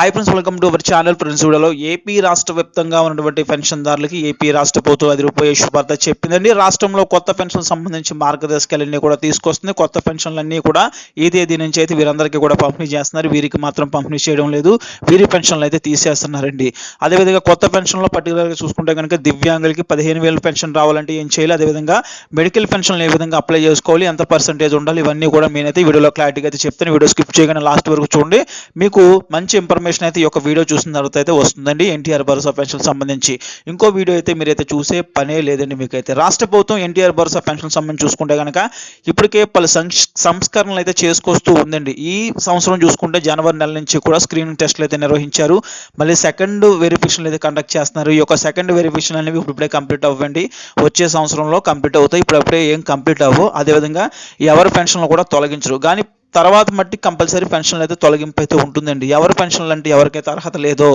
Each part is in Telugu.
Hi friends welcome to our channel friends వీడియోలో ఏపీ రాష్ట్ర వ్యాప్తంగా ఉన్నటువంటి పెన్షన్దారులకి ఏపీ రాష్ట్ర ప్రభుత్వం అది రూపాయి శుభార్త చెప్పిందండి. రాష్ట్రంలో కొత్త పెన్షన్ సంబంధించి మార్గదర్శకాలన్నీ కూడా తీసుకొస్తుంది. కొత్త పెన్షన్లన్నీ కూడా ఈ తేదీ నుంచి అయితే వీరందరికీ కూడా పంపిణీ చేస్తున్నారు. వీరికి మాత్రం పంపిణీ చేయడం లేదు. వీరి పెన్షన్లు అయితే తీసేస్తున్నారండి. అదేవిధంగా కొత్త పెన్షన్లో పర్టికులర్గా చూసుకుంటే కనుక దివ్యాంగులకి పదిహేను వేలు పెన్షన్ రావాలంటే ఏం చేయాలి? అదేవిధంగా మెడికల్ పెన్షన్లు ఏ విధంగా అప్లై చేసుకోవాలి? ఎంత పర్సంటేజ్ ఉండాలి? ఇవన్నీ కూడా నేనైతే వీడియోలో క్లారిటీగా అయితే చెప్తాను. వీడియో స్కిప్ చేయగానే లాస్ట్ వరకు చూడండి. మీకు మంచి ఇన్ఫర్మేషన్ అయితే ఈ యొక్క వీడియో చూసిన తర్వాత అయితే వస్తుందండి. ఎన్టీఆర్ భరోసా పెన్షన్ సంబంధించి. ఇంకో వీడియో అయితే మీరైతే చూసే పనే లేదండి మీకైతే. రాష్ట్ర ప్రభుత్వం ఎన్టీఆర్ భరోసా పెన్షన్ సంబంధించి చూసుకుంటే కనుక ఇప్పటికే పలు సంస్కరణలు అయితే చేసుకొస్తూ ఉందండి. ఈ సంవత్సరం చూసుకుంటే జనవరి నెల నుంచి కూడా స్క్రీనింగ్ టెస్ట్లు అయితే నిర్వహించారు. మళ్ళీ సెకండ్ వెరిఫికేషన్ అయితే కండక్ట్ చేస్తున్నారు. ఈ యొక్క సెకండ్ వెరిఫికేషన్ అనేవి ఇప్పుడే కంప్లీట్ అవ్వండి. వచ్చే సంవత్సరంలో కంప్లీట్ అవుతాయి. ఇప్పుడప్పుడే ఏం కంప్లీట్ అవ్వవు. అదేవిధంగా ఎవరి పెన్షన్లు కూడా తొలగించరు. కానీ తర్వాత మట్టి కంపల్సరీ పెన్షన్లు అయితే తొలగింపు అయితే ఉంటుందండి. ఎవరి పెన్షన్లు అంటే ఎవరికైతే అర్హత లేదో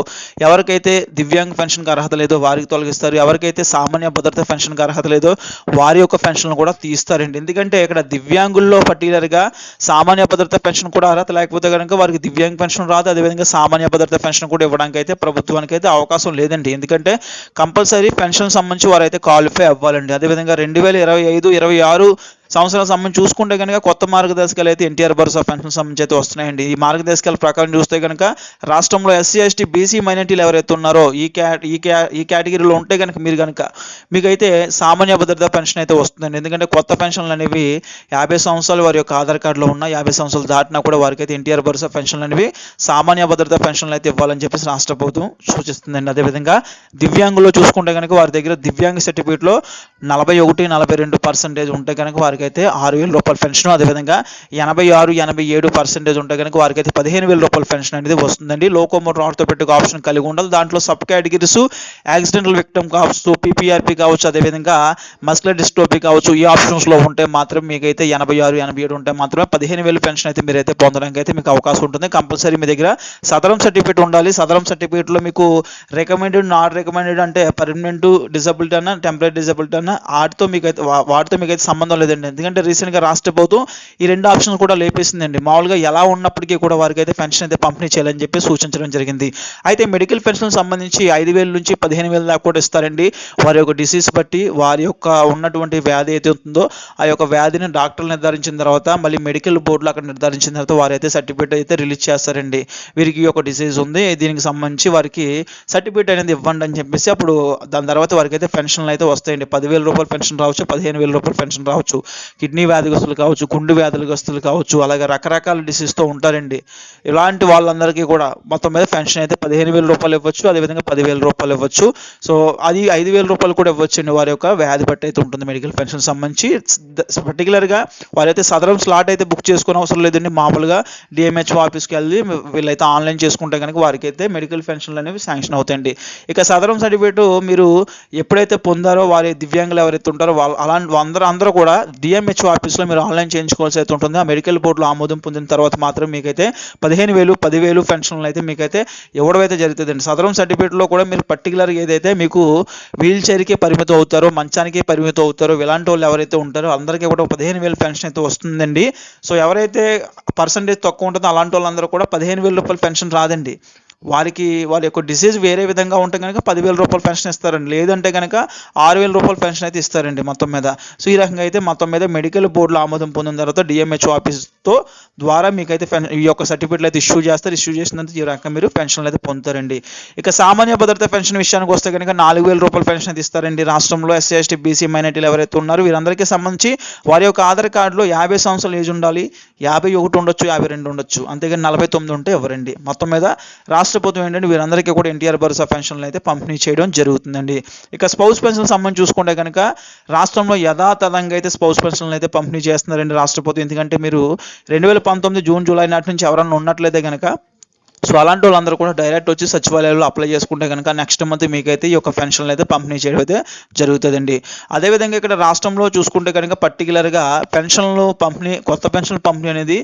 ఎవరికైతే దివ్యాంగ పెన్షన్కి అర్హత లేదో వారికి తొలగిస్తారు. ఎవరికైతే సామాన్య భద్రత పెన్షన్కి అర్హత లేదో వారి యొక్క పెన్షన్లు కూడా తీస్తారండి. ఎందుకంటే ఇక్కడ దివ్యాంగుల్లో పర్టికులర్గా సామాన్య భద్రత పెన్షన్ కూడా అర్హత లేకపోతే కనుక వారికి దివ్యాంగ పెన్షన్ రాదు. అదేవిధంగా సామాన్య భద్రత పెన్షన్ కూడా ఇవ్వడానికి అయితే ప్రభుత్వానికి అయితే అవకాశం లేదండి. ఎందుకంటే కంపల్సరీ పెన్షన్ సంబంధించి వారైతే క్వాలిఫై అవ్వాలండి. అదేవిధంగా రెండు వేల ఇరవై ఐదు ఇరవై ఆరు సంవత్సరాల సంబంధించి చూసుకుంటే కనుక కొత్త మార్గదర్శకాలు అయితే ఎన్టీఆర్ భరోసా పెన్షన్ సంబంధించి అయితే వస్తున్నాయండి. ఈ మార్గదర్శకాల ప్రకారం చూస్తే కనుక రాష్ట్రంలో ఎస్సీ ఎస్టీ బీసీ మైనార్టీలు ఎవరైతే ఉన్నారో ఈ క్యా ఈ క్యా ఈ కేటగిరీలో ఉంటే కనుక మీరు కనుక మీకైతే సామాన్య భద్రత పెన్షన్ అయితే వస్తుందండి. ఎందుకంటే కొత్త పెన్షన్లు అనేవి యాభై సంవత్సరాలు వారి యొక్క ఆధార్ కార్డులో ఉన్న యాభై సంవత్సరాలు దాటినా కూడా వారికి అయితే ఎన్టీఆర్ భరోసా పెన్షన్లు అనేవి సామాన్య భద్రత పెన్షన్లు అయితే ఇవ్వాలని చెప్పేసి రాష్ట్ర ప్రభుత్వం సూచిస్తుందండి. అదేవిధంగా దివ్యాంగుల్లో చూసుకుంటే కనుక వారి దగ్గర దివ్యాంగ సర్టిఫికేట్లో నలభై ఒకటి నలభై రెండు పర్సెంటేజ్ ఉంటే కనుక వారికి అయితే ఆరు వేల రూపాయల పెన్షన్. అదేవిధంగా ఎనభై ఆరు ఎనభై ఏడు పర్సెంటేజ్ ఉంటే కనుక వారికి అయితే పదిహేను వేల రూపాయల పెన్షన్ అనేది వస్తుందండి. లోకోమోటర్ ఆర్థోపెటిక్ ఆప్షన్ కలిగి ఉండాలి. దాంట్లో సబ్ కేటగిరీస్ యాక్సిడెంటల్ విక్టమ్ కావచ్చు పీపీఆర్పీ కావచ్చు అదేవిధంగా మస్కులర్ డిస్టోపీ కావచ్చు ఈ ఆప్షన్స్లో ఉంటే మాత్రం మీకైతే ఎనభై ఆరు ఎనభై ఏడు ఉంటే మాత్రమే పదిహేను వేలు పెన్షన్ అయితే మీరైతే పొందడానికి అయితే మీకు అవకాశం ఉంటుంది. కంపల్సరీ మీ దగ్గర సదరం సర్టిఫికేట్ ఉండాలి. సదరం సర్టిఫికేట్లో మీకు రికమెండెడ్ నాట్ రికమెండెడ్ అంటే పర్మనెంట్ డిజబిలిటీ అన్న టెంపరీ డిజబిలిటీ అన్న వాటితో మీకు అయితే వాటితో మీకు అయితే సంబంధం లేదండి. ఎందుకంటే రీసెంట్గా రాష్ట్ర ప్రభుత్వం ఈ రెండు ఆప్షన్లు కూడా లేపేసిందండి. మామూలుగా ఎలా ఉన్నప్పటికీ కూడా వారికి అయితే పెన్షన్ అయితే పంపిణీ చేయాలని చెప్పి సూచించడం జరిగింది. అయితే మెడికల్ పెన్షన్ సంబంధించి ఐదు వేల నుంచి పదిహేను వేల దాకా కూడా ఇస్తారండి. వారి యొక్క డిసీజ్ బట్టి వారి యొక్క ఉన్నటువంటి వ్యాధి అయితే ఉంటుందో ఆ యొక్క వ్యాధిని డాక్టర్లు నిర్ధారించిన తర్వాత మళ్ళీ మెడికల్ బోర్డులో అక్కడ నిర్ధారించిన తర్వాత వారు అయితే సర్టిఫికేట్ అయితే రిలీజ్ చేస్తారండి. వీరికి ఈ యొక్క డిసీజ్ ఉంది. దీనికి సంబంధించి వారికి సర్టిఫికేట్ అనేది ఇవ్వండి అని చెప్పేసి అప్పుడు దాని తర్వాత వారికి అయితే పెన్షన్లు అయితే వస్తాయండి. పదివేల రూపాయలు పెన్షన్ రావచ్చు పదిహేను వేల రూపాయలు పెన్షన్ రావచ్చు. కిడ్నీ వ్యాధిగ్రస్తులు కావచ్చు గుండు వ్యాధిగ్రస్తులు కావచ్చు అలాగే రకరకాల డిసీజ్తో ఉంటారండి. ఇలాంటి వాళ్ళందరికీ కూడా మొత్తం మీద పెన్షన్ అయితే పదిహేను వేల రూపాయలు ఇవ్వచ్చు అదేవిధంగా పదివేల రూపాయలు ఇవ్వచ్చు. సో అది ఐదు వేల రూపాయలు కూడా ఇవ్వచ్చు అండి వారి యొక్క వ్యాధి బట్టి అయితే ఉంటుంది మెడికల్ పెన్షన్ సంబంధించి. పర్టికులర్గా వారైతే సదరం స్లాట్ అయితే బుక్ చేసుకునే అవసరం లేదండి. మామూలుగా డిఎంహెచ్ఓ ఆఫీస్కి వెళ్ళి వీళ్ళైతే ఆన్లైన్ చేసుకుంటే కనుక వారికి అయితే మెడికల్ పెన్షన్లు అనేవి శాంక్షన్ అవుతాయండి. ఇక సదరం సర్టిఫికేట్ మీరు ఎప్పుడైతే పొందారో వారి దివ్యాంగులు ఎవరైతే ఉంటారో వాళ్ళు అలాంటి అందరూ అందరూ కూడా డిఎంహెచ్ఓ ఆఫీస్లో మీరు ఆన్లైన్ చేయించుకోవాల్సి అయితే ఉంటుంది. ఆ మెడికల్ బోర్డులో ఆమోదం పొందిన తర్వాత మాత్రం మీకైతే పదిహేను వేలు పదివేలు పెన్షన్లు అయితే మీకైతే ఎవడవైతే జరుగుతుందండి. సదరం సర్టిఫికేట్లో కూడా మీరు పర్టికులర్గా ఏదైతే మీకు వీల్ చైర్కి పరిమితం అవుతారో మంచానికి పరిమితం అవుతారో ఇలాంటి వాళ్ళు ఎవరైతే ఉంటారో అందరికీ కూడా పదిహేను వేలు పెన్షన్ అయితే వస్తుందండి. సో ఎవరైతే పర్సంటేజ్ తక్కువ ఉంటుందో అలాంటి వాళ్ళందరూ కూడా పదిహేను వేల రూపాయలు పెన్షన్ రాదండి. వారికి వారి యొక్క డిసీజ్ వేరే విధంగా ఉంటే కనుక పదివేల రూపాయలు పెన్షన్ ఇస్తారండి. లేదంటే కనుక ఆరు వేల రూపాయల పెన్షన్ అయితే ఇస్తారండి మొత్తం మీద. సో ఈ రకంగా అయితే మొత్తం మీద మెడికల్ బోర్డులో ఆమోదం పొందిన తర్వాత డిఎంహెచ్ఓ ఆఫీస్తో ద్వారా మీకైతే పెన్ ఈ యొక్క సర్టిఫికేట్లు అయితే ఇష్యూ చేస్తారు. ఇష్యూ చేసిన ఈ రకంగా మీరు పెన్షన్లు అయితే పొందుతారండి. ఇక సామాన్య భద్రత పెన్షన్ విషయానికి వస్తే కనుక నాలుగు వేల రూపాయల పెన్షన్ అయితే ఇస్తారండి. రాష్ట్రంలో ఎస్సీ ఎస్టీ బీసీ మైనార్టీలు ఎవరైతే ఉన్నారో వీరందరికీ సంబంధించి వారి యొక్క ఆధార్ కార్డులో యాభై సంవత్సరాలు ఏజ్ ఉండాలి. యాభై ఒకటి ఉండొచ్చు యాభై రెండు ఉండొచ్చు. అంతేగాని నలభై తొమ్మిది ఉంటే ఎవరండి? మొత్తం మీద రాష్ట్ర ప్రభుత్వం ఏంటంటే వీరందరికీ కూడా ఎన్టీఆర్ భరోసా పెన్షన్లు అయితే పంపిణీ చేయడం జరుగుతుందండి. ఇక స్పౌస్ పెన్షన్ సంబంధించి చూసుకుంటే కనుక రాష్ట్రంలో యథాతథంగా అయితే స్పౌస్ పెన్షన్లు అయితే పంపిణీ చేస్తున్నారండి రాష్ట్ర ప్రభుత్వం ఎందుకంటే మీరు రెండు వేల పంతొమ్మిది జూన్ జూలై నాటి నుంచి ఎవరన్నా ఉన్నట్లయితే కనుక సో అలాంటి వాళ్ళందరూ కూడా డైరెక్ట్ వచ్చి సచివాలయంలో అప్లై చేసుకుంటే కనుక నెక్స్ట్ మంత్ మీకైతే ఈ యొక్క పెన్షన్లు అయితే పంపిణీ చేయడం అయితే జరుగుతుందండి. అదేవిధంగా ఇక్కడ రాష్ట్రంలో చూసుకుంటే కనుక పర్టికులర్గా పెన్షన్లు పంపిణీ కొత్త పెన్షన్ పంపిణీ అనేది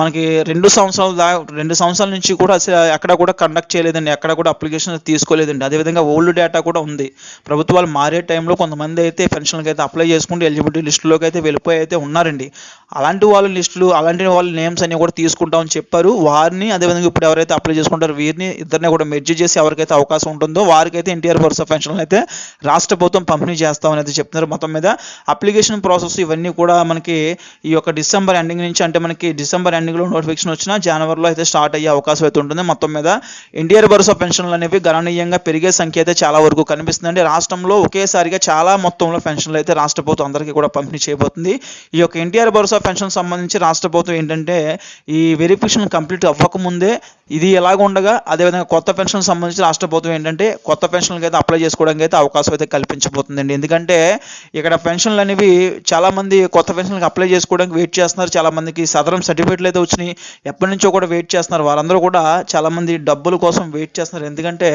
మనకి రెండు సంవత్సరాల దా రెండు సంవత్సరాల నుంచి కూడా ఎక్కడ కూడా కండక్ట్ చేయలేదండి. ఎక్కడ కూడా అప్లికేషన్ తీసుకోలేదండి. అదేవిధంగా ఓల్డ్ డేటా కూడా ఉంది. ప్రభుత్వాలు మారే టైంలో కొంతమంది అయితే పెన్షన్లకి అయితే అప్లై చేసుకుంటే ఎలిజిబిలిటీ లిస్టులోకి అయితే వెళ్ళిపోయి అయితే ఉన్నారండి. అలాంటి వాళ్ళ లిస్టులు అలాంటి వాళ్ళ నేమ్స్ అన్ని కూడా తీసుకుంటామని చెప్పారు. వారిని అదేవిధంగా ఇప్పుడు ఎవరైతే అప్లై చేసుకుంటారు. వీరిని ఇద్దరిని కూడా మెర్జ్ చేసి ఎవరికైతే అవకాశం ఉంటుందో వారికైతే ఎన్టీఆర్ భరోసా పెన్షన్లు అయితే రాష్ట్ర ప్రభుత్వం పంపిణీ చేస్తామని అయితే చెప్తున్నారు మొత్తం మీద. అప్లికేషన్ ప్రాసెస్ ఇవన్నీ కూడా మనకి ఈ యొక్క డిసెంబర్ ఎండింగ్ నుంచి అంటే మనకి డిసెంబర్ ఎండింగ్లో నోటిఫికేషన్ వచ్చినా జనవరిలో అయితే స్టార్ట్ అయ్యే అవకాశం అయితే ఉంటుంది మొత్తం మీద. ఎన్టీఆర్ భరోసా పెన్షన్లు అనేవి గణనీయంగా పెరిగే సంఖ్య అయితే చాలా వరకు కనిపిస్తుందండి. రాష్ట్రంలో ఒకేసారిగా చాలా మొత్తంలో పెన్షన్లు అయితే రాష్ట్ర ప్రభుత్వం అందరికీ కూడా పంపిణీ చేయబోతుంది. ఈ యొక్క ఎన్టీఆర్ భరోసా పెన్షన్ సంబంధించి రాష్ట్ర ప్రభుత్వం ఏంటంటే ఈ వెరిఫికేషన్ కంప్లీట్ అవ్వకముందే ఇది ఎలాగ ఉండగా అదేవిధంగా కొత్త పెన్షన్ సంబంధించి రాష్ట్ర ప్రభుత్వం ఏంటంటే కొత్త పెన్షన్లకి అయితే అప్లై చేసుకోవడానికి అయితే అవకాశం అయితే కల్పించబోతుందండి. ఎందుకంటే ఇక్కడ పెన్షన్లు అనేవి చాలా మంది కొత్త పెన్షన్లకు అప్లై చేసుకోవడానికి వెయిట్ చేస్తున్నారు. చాలామందికి సదరం సర్టిఫికేట్లు అయితే వచ్చినాయి. ఎప్పటి నుంచో కూడా వెయిట్ చేస్తున్నారు. వారందరూ కూడా చాలామంది డబ్బుల కోసం వెయిట్ చేస్తున్నారు. ఎందుకంటే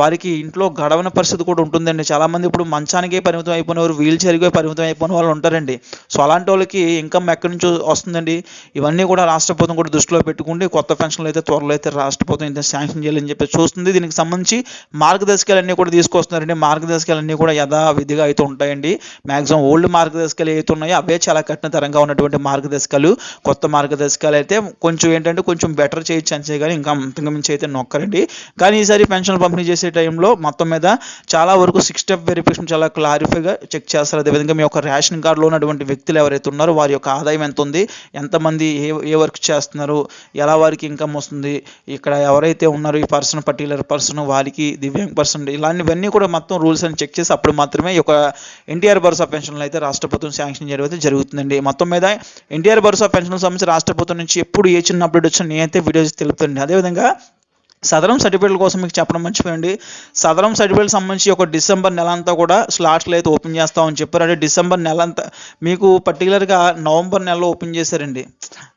వారికి ఇంట్లో గడవన పరిస్థితి కూడా ఉంటుందండి. చాలా మంది ఇప్పుడు మంచానికే పరిమితం అయిపోయిన వారు వీల్ చైర్కే పరిమితం అయిపోయిన వాళ్ళు ఉంటారండి. సో అలాంటి వాళ్ళకి ఇన్కమ్ ఎక్కడి నుంచి వస్తుందండి? ఇవన్నీ కూడా రాష్ట్ర ప్రభుత్వం కూడా దృష్టిలో పెట్టుకుంటే కొత్త పెన్షన్లు అయితే త్వరలో అయితే రా రాష్ట్ర ప్రభుత్వం ఇంత శాంక్షన్ చేయాలని చెప్పి చూస్తుంది. దీనికి సంబంధించి మార్గదర్శకాలన్నీ కూడా తీసుకొస్తున్నారండి. మార్గదర్శకాలన్నీ కూడా యథావిధిగా అయితే ఉంటాయండి. మాక్సిమం ఓల్డ్ మార్గదర్శకాలు ఏవైతే ఉన్నాయో అవే చాలా కఠినతరంగా ఉన్నటువంటి మార్గదర్శకాలు. కొత్త మార్గదర్శకాలు అయితే కొంచెం ఏంటంటే కొంచెం బెటర్ చేయొచ్చు అని కానీ ఇంకా అంతకుమించి అయితే నొక్కరండి. కానీ ఈసారి పెన్షన్ పంపిణీ చేసే టైంలో మొత్తం మీద చాలా వరకు సిక్స్ స్టెప్ వెరిఫికేషన్ చాలా క్లారిఫైగా చెక్ చేస్తారు. అదేవిధంగా మీ యొక్క రేషన్ కార్డులో ఉన్నటువంటి వ్యక్తులు ఎవరైతే ఉన్నారో వారి యొక్క ఆదాయం ఎంత ఉంది ఎంతమంది ఏ ఏ వర్క్ చేస్తున్నారు ఎలా వారికి ఇన్కమ్ వస్తుంది ఇక్కడ ఎవరైతే ఉన్నారో ఈ పర్సన్ పర్టికులర్ పర్సన్ వారికి దివ్యాంగ్ పర్సన్ ఇలాంటివన్నీ కూడా మొత్తం రూల్స్ అని చెక్ చేసి అప్పుడు మాత్రమే ఈ యొక్క ఎన్టీఆర్ భరోసా పెన్షన్లు అయితే రాష్ట్ర ప్రభుత్వం శాంక్షన్ చేయడం అయితే జరుగుతుందండి. మొత్తం మీద ఎన్టీఆర్ భరోసా పెన్షన్ సంబంధించి రాష్ట్ర ప్రభుత్వం నుంచి ఎప్పుడు ఏ చిన్న అప్డేట్ వచ్చినా నేనైతే వీడియోస్ తెలుపుతుంది అదేవిధంగా సదరం సర్టిఫికేట్ల కోసం మీకు చెప్పడం మర్చిపోయండి. సదరం సర్టిఫికేట్ సంబంధించి ఒక డిసెంబర్ నెల అంతా కూడా స్లాట్లు అయితే ఓపెన్ చేస్తామని చెప్పారు. అంటే డిసెంబర్ నెల అంతా మీకు పర్టికులర్గా నవంబర్ నెలలో ఓపెన్ చేశారండి.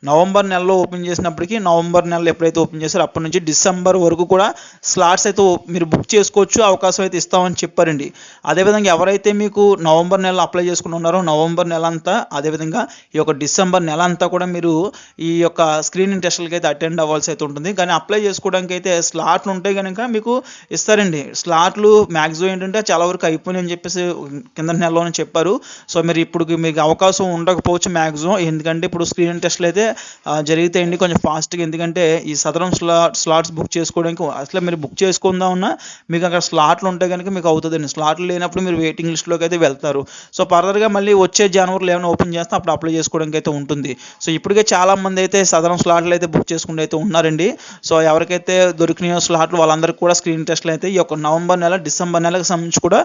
నవంబర్ నెలలో ఓపెన్ చేసినప్పటికీ నవంబర్ నెలలో ఎప్పుడైతే ఓపెన్ చేశారో అప్పటి నుంచి డిసెంబర్ వరకు కూడా స్లాట్స్ అయితే మీరు బుక్ చేసుకోవచ్చు అవకాశం అయితే ఇస్తామని చెప్పారండి. అదేవిధంగా ఎవరైతే మీకు నవంబర్ నెలలో అప్లై చేసుకుని ఉన్నారో నవంబర్ నెల అంతా అదేవిధంగా ఈ యొక్క డిసెంబర్ నెల అంతా కూడా మీరు ఈ యొక్క స్క్రీనింగ్ టెస్టులకి అయితే అటెండ్ అవ్వాల్సి అయితే ఉంటుంది. కానీ అప్లై చేసుకోవడానికి అయితే స్లాట్లు ఉంటే కనుక మీకు ఇస్తారండి. స్లాట్లు మ్యాక్సిమం ఏంటంటే చాలా వరకు అయిపోయినాయి అని చెప్పేసి కింద నెలలోనే చెప్పారు. సో మీరు ఇప్పుడు మీకు అవకాశం ఉండకపోవచ్చు మ్యాక్సిమం ఎందుకంటే ఇప్పుడు స్క్రీన్ టెస్ట్లు అయితే జరుగుతాయండి కొంచెం ఫాస్ట్గా. ఎందుకంటే ఈ సదరం స్లాట్ స్లాట్స్ బుక్ చేసుకోవడానికి అసలు మీరు బుక్ చేసుకుందాం ఉన్నా మీకు అక్కడ స్లాట్లు ఉంటే కనుక మీకు అవుతుందండి. స్లాట్లు లేనప్పుడు మీరు వెయిటింగ్ లిస్ట్లోకి అయితే వెళ్తారు. సో ఫర్దర్గా మళ్ళీ వచ్చే జనవరిలో ఏమైనా ఓపెన్ చేస్తే అప్పుడు అప్లై చేసుకోవడానికి అయితే ఉంటుంది. సో ఇప్పటికే చాలా మంది అయితే సదరం స్లాట్లు అయితే బుక్ చేసుకుంటూ అయితే ఉన్నారండి. సో ఎవరికైతే దొరికినాయో స్లాట్లు వాళ్ళందరికీ కూడా స్క్రీన్ టెస్ట్లు అయితే ఈ యొక్క నవంబర్ నెల డిసెంబర్ నెలకు సంబంధించి కూడా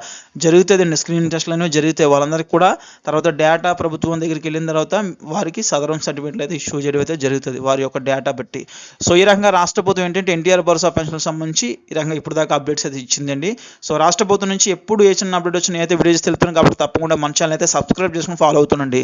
జరుగుతుందండి స్క్రీన్ టెస్ట్లు అనేవి జరుగుతాయి. వాళ్ళందరికీ కూడా తర్వాత డేటా ప్రభుత్వం దగ్గరికి వెళ్ళిన తర్వాత వారికి సదరం సర్టిఫికేట్లు అయితే ఇష్యూ చేయడం అయితే జరుగుతుంది వారి యొక్క డేటా బట్టి. సో ఈ రకంగా రాష్ట్ర ప్రభుత్వం ఏంటంటే ఎన్టీఆర్ భరోసా పెన్షన్ సంబంధించి ఈ రకంగా ఇప్పుడు దాకా అప్డేట్స్ అయితే ఇచ్చిందండి. సో రాష్ట్ర ప్రభుత్వం నుంచి ఎప్పుడు ఏ చిన్న అప్డేట్ వచ్చినా అయితే వీడియోస్ తెలుపుతున్నాం కాబట్టి తప్పకుండా మన ఛానల్ అయితే సబ్స్క్రైబ్ చేసుకుని ఫాలో అవుతుండండి.